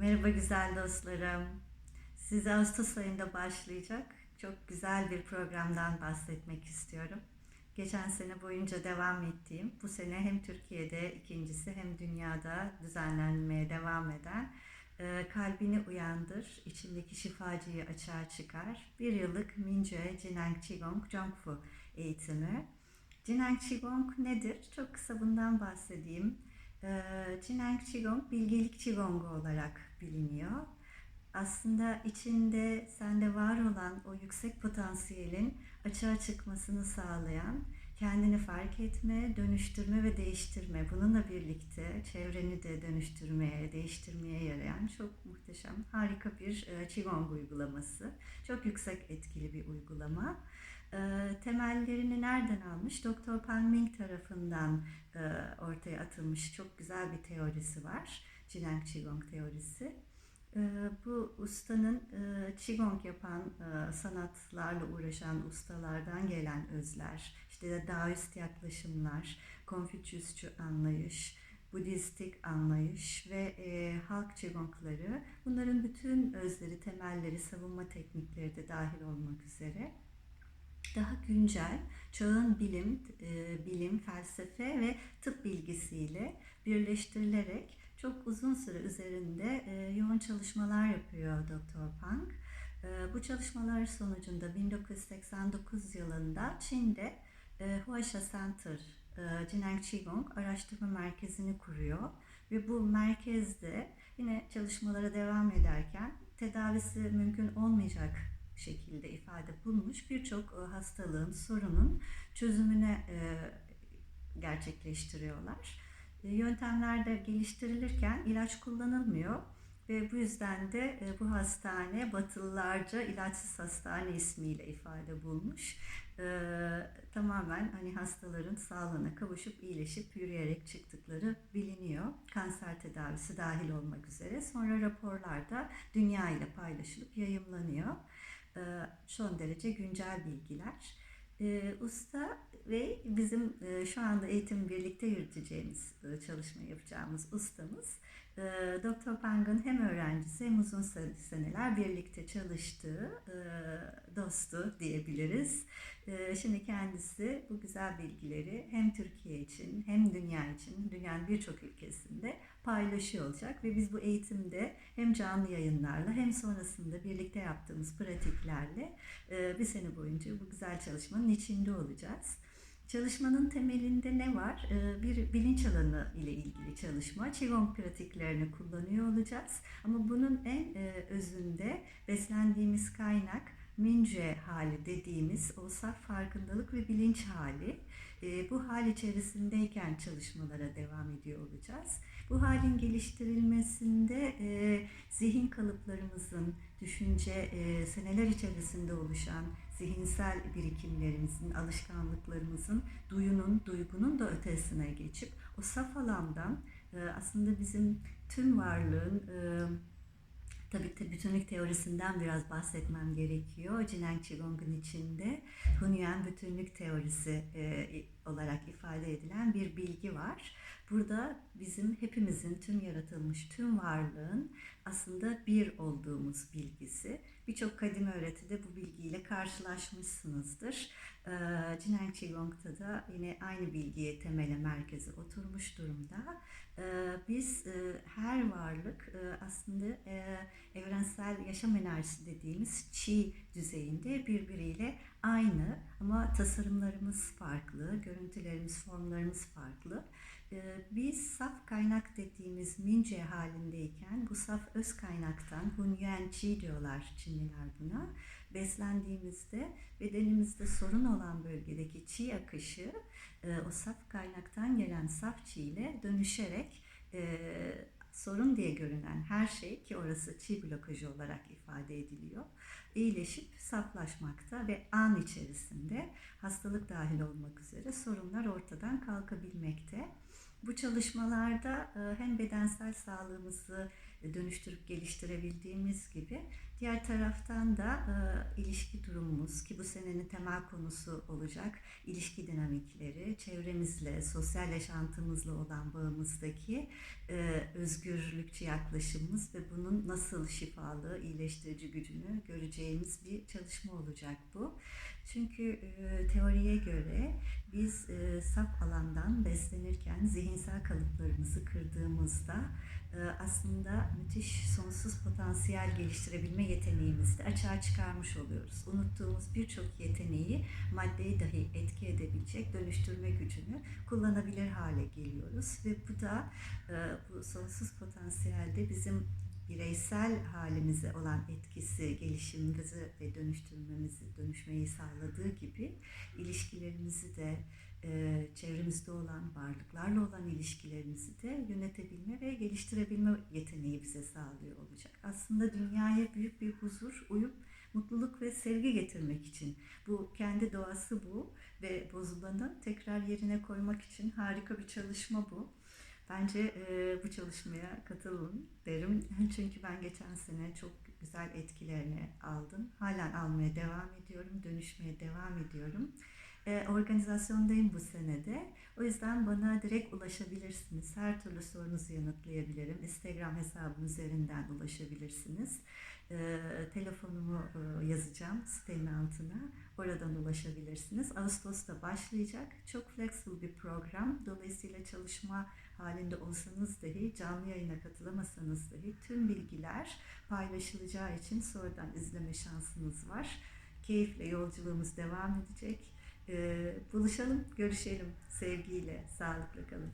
Merhaba güzel dostlarım. Size Ağustos ayında başlayacak çok güzel bir programdan bahsetmek istiyorum. Geçen sene boyunca devam ettiğim, bu sene hem Türkiye'de ikincisi hem dünyada düzenlenmeye devam eden e, Kalbini Uyandır, içindeki şifacıyı açığa çıkar. Bir yıllık Minjue Jinang Qigong Zhongfu eğitimi. Jinang Qigong nedir? Çok kısa bundan bahsedeyim. E, Jinang Qigong bilgelik Qigongu olarak biliniyor. Aslında içinde sende var olan o yüksek potansiyelin açığa çıkmasını sağlayan, kendini fark etme, dönüştürme ve değiştirme. Bununla birlikte çevreni de dönüştürmeye, değiştirmeye yarayan çok muhteşem, harika bir e, Qigong uygulaması. Çok yüksek etkili bir uygulama. E, temellerini nereden almış? Doktor Pan Ming tarafından e, ortaya atılmış çok güzel bir teorisi var. Jinang Qigong teorisi. E, bu ustanın e, Qigong yapan, e, sanatlarla uğraşan ustalardan gelen özler, işte Daoist yaklaşımlar, Konfüçyüsçü anlayış, Budistik anlayış ve e, halk Qigongları bunların bütün özleri, temelleri, savunma teknikleri de dahil olmak üzere daha güncel, çağın bilim, e, bilim, felsefe ve tıp bilgisiyle birleştirilerek çok uzun süre üzerinde e, yoğun çalışmalar yapıyor Dr. Pang. E, bu çalışmalar sonucunda 1989 yılında Çin'de e, Huaisha Center, e, Jinang Qigong Araştırma Merkezi'ni kuruyor. Ve bu merkezde yine çalışmalara devam ederken tedavisi mümkün olmayacak şekilde ifade bulmuş birçok e, hastalığın, sorunun çözümüne e, gerçekleştiriyorlar. E, yöntemler de geliştirilirken ilaç kullanılmıyor ve bu yüzden de bu hastane Batılılarca ilaçsız hastane ismiyle ifade bulmuş. tamamen hani hastaların sağlığına kavuşup iyileşip yürüyerek çıktıkları biliniyor. Kanser tedavisi dahil olmak üzere. Sonra raporlarda dünya ile paylaşılıp yayımlanıyor. E, son derece güncel bilgiler. E, usta ve bizim e, şu anda eğitim birlikte yürüteceğimiz çalışma yapacağımız ustamız Doktor Pang'ın hem öğrencisi hem uzun seneler birlikte çalıştığı dostu diyebiliriz. Şimdi kendisi bu güzel bilgileri hem Türkiye için hem dünya için dünyanın birçok ülkesinde paylaşıyor olacak ve biz bu eğitimde hem canlı yayınlarla hem sonrasında birlikte yaptığımız pratiklerle bir sene boyunca bu güzel çalışmanın içinde olacağız. Çalışmanın temelinde ne var? Bir bilinç alanı ile ilgili çalışma. Qigong pratiklerini kullanıyor olacağız. Ama bunun en özünde beslendiğimiz kaynak mince hali dediğimiz o saf farkındalık ve bilinç hali. Bu hal içerisindeyken çalışmalara devam ediyor olacağız. Bu halin geliştirilmesinde zihin kalıplarımızın, düşünce seneler içerisinde oluşan zihinsel birikimlerimizin, alışkanlıklarımızın, duyunun, duygunun da ötesine geçip o saf alandan e, aslında bizim tüm varlığın e, Tabii ki bütünlük teorisinden biraz bahsetmem gerekiyor. Jinang Qigong'un içinde Hunyuan bütünlük teorisi e, olarak ifade edilen bir bilgi var. Burada bizim hepimizin, tüm yaratılmış tüm varlığın aslında bir olduğumuz bilgisi. Birçok kadim öğretide bu bilgiyle karşılaşmışsınızdır. Ee, Jinang Qigong'da da yine aynı bilgiye temele merkeze oturmuş durumda. Ee, biz e, her varlık e, aslında e, evrensel yaşam enerjisi dediğimiz Qi düzeyinde birbiriyle aynı ama tasarımlarımız farklı, görüntülerimiz, formlarımız farklı. Ee, biz saf kaynak dediğimiz mince halindeyken bu saf öz kaynaktan Hunyuan Qi diyorlar Çinliler buna. Beslendiğimizde bedenimizde sorun olan bölgedeki Qi akışı e, o saf kaynaktan gelen saf Qi ile dönüşerek e, sorun diye görünen her şey ki orası çi blokajı olarak ifade ediliyor. iyileşip saflaşmakta ve an içerisinde hastalık dahil olmak üzere sorunlar ortadan kalkabilmekte. Bu çalışmalarda hem bedensel sağlığımızı dönüştürüp geliştirebildiğimiz gibi diğer taraftan da e, ilişki durumumuz ki bu senenin temel konusu olacak ilişki dinamikleri, çevremizle, sosyal yaşantımızla olan bağımızdaki e, özgürlükçü yaklaşımımız ve bunun nasıl şifalı, iyileştirici gücünü göreceğimiz bir çalışma olacak bu. Çünkü e, teoriye göre biz e, saf alandan beslenirken zihinsel kalıplarımızı kırdığımızda e, aslında müthiş sonsuz potansiyel geliştirebilme yeteneğimizi de açığa çıkarmış oluyoruz. Unuttuğumuz birçok yeteneği maddeyi dahi etki edebilecek dönüştürme gücünü kullanabilir hale geliyoruz ve bu da e, bu sonsuz potansiyelde bizim bireysel halimize olan etkisi, gelişimimizi ve dönüştürmemizi, dönüşmeyi sağladığı gibi ilişkilerimizi de e, çevremizde olan varlıklarla olan ilişkilerimizi de yönetebilme ve geliştirebilme yeteneği bize sağlıyor olacak. Aslında dünyaya büyük bir huzur, uyum, mutluluk ve sevgi getirmek için. Bu kendi doğası bu ve bozulanı tekrar yerine koymak için harika bir çalışma bu. Bence e, bu çalışmaya katılın derim. Çünkü ben geçen sene çok güzel etkilerini aldım. Halen almaya devam ediyorum, dönüşmeye devam ediyorum. E, organizasyondayım bu senede. O yüzden bana direkt ulaşabilirsiniz. Her türlü sorunuzu yanıtlayabilirim. Instagram hesabım üzerinden ulaşabilirsiniz. E, telefonumu e, yazacağım sitenin altına. Oradan ulaşabilirsiniz. Ağustos'ta başlayacak. Çok flexible bir program. Dolayısıyla çalışma halinde olsanız dahi, canlı yayına katılamasanız dahi tüm bilgiler paylaşılacağı için sonradan izleme şansınız var. Keyifle yolculuğumuz devam edecek. Ee, buluşalım, görüşelim. Sevgiyle, sağlıkla kalın.